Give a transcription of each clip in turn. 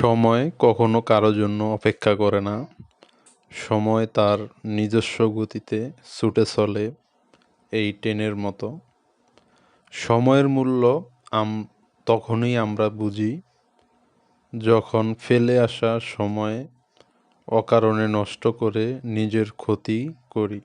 সময় কখনো কারও জন্য অপেক্ষা করে না। সময় তার নিজস্ব গতিতে ছুটে চলে এই ট্রেনের মতো। সময়ের মূল্য আম, তখনই আমরা বুঝি যখন ফেলে আসা সময় অকারণে নষ্ট করে নিজের ক্ষতি করি।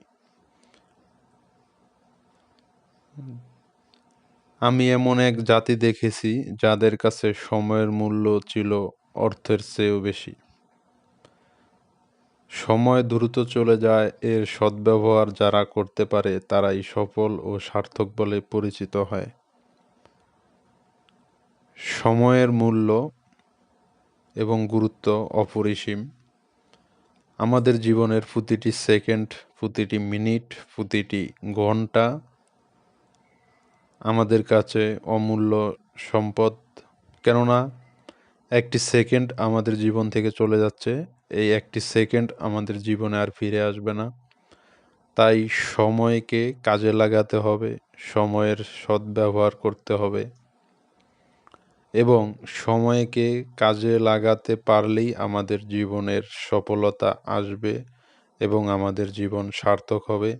আমি এমন এক জাতি দেখেছি যাদের কাছে সময়ের মূল্য ছিল অর্থের চেয়েও বেশি। সময় দ্রুত চলে যায়, এর সদ্ব্যবহার যারা করতে পারে, তারাই সফল ও সার্থক বলে পরিচিত হয়। সময়ের মূল্য এবং গুরুত্ব অপরিসীম। আমাদের জীবনের প্রতিটি সেকেন্ড, প্রতিটি মিনিট, প্রতিটি ঘণ্টা আমাদের কাছে অমূল্য সম্পদ। কেননা একটি সেকেন্ড আমাদের জীবন থেকে চলে যাচ্ছে। এই একটি সেকেন্ড আমাদের জীবনে আর ফিরে আসবে না। তাই সময়কে কাজে লাগাতে হবে, সময়ের সদ্ব্যবহার করতে হবে এবং সময়কে কাজে লাগাতে পারলেই আমাদের জীবনের সফলতা আসবে এবং আমাদের জীবন সার্থক হবে।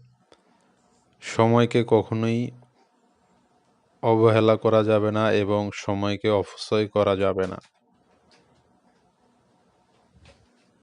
সময়কে কখনোই অবহেলা করা যাবে না এবং সময়কে অপচয় করা যাবে না।